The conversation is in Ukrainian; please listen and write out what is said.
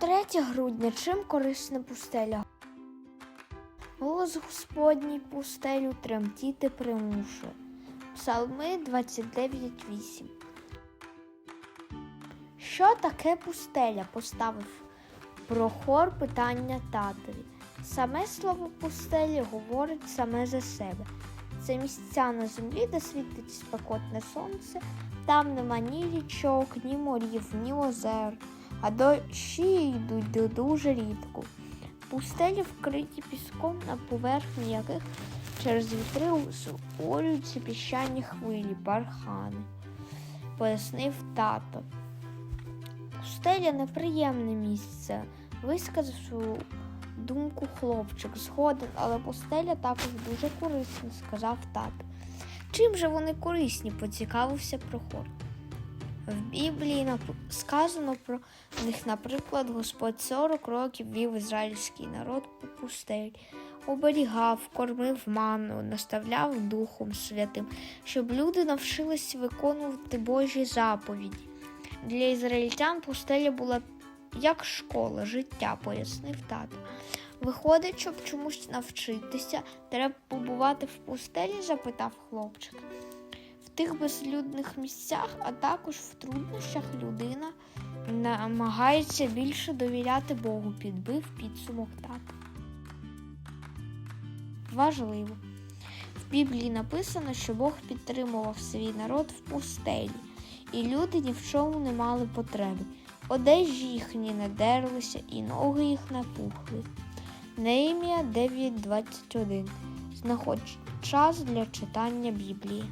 3 грудня. Чим корисна пустеля? Голос Господній пустелю тремтіти примушує. Псалми 29.8. Що таке пустеля? Поставив прохор питання татові. Саме слово пустелі говорить саме за себе. Це місця на землі, де світить спекотне сонце, там нема ні річок, ні морів, ні озер, а дощі йдуть дуже рідко. Пустелі вкриті піском, на поверхні яких через вітри утворюються піщані хвилі, бархани, пояснив тато. Пустеля неприємне місце, висказав свою думку хлопчик. Згоден, але пустеля також дуже корисна, сказав тато. Чим же вони корисні? поцікавився Прохор. В Біблії сказано про них, наприклад, Господь 40 років вів ізраїльський народ по пустелі, оберігав, кормив ману, наставляв Духом Святим, щоб люди навчились виконувати Божі заповіді. Для ізраїльтян пустеля була як школа, життя, пояснив тато. Виходить, щоб чомусь навчитися, треба побувати в пустелі? запитав хлопчик. Тих безлюдних місцях, а також в труднощах людина намагається більше довіряти Богу, підбив підсумок тата. Важливо. В Біблії написано, що Бог підтримував свій народ в пустелі, і люди ні в чому не мали потреби. Одежі їхні не дерлися, і ноги їх не пухли. Неємія 9.21. Знаходь час для читання Біблії.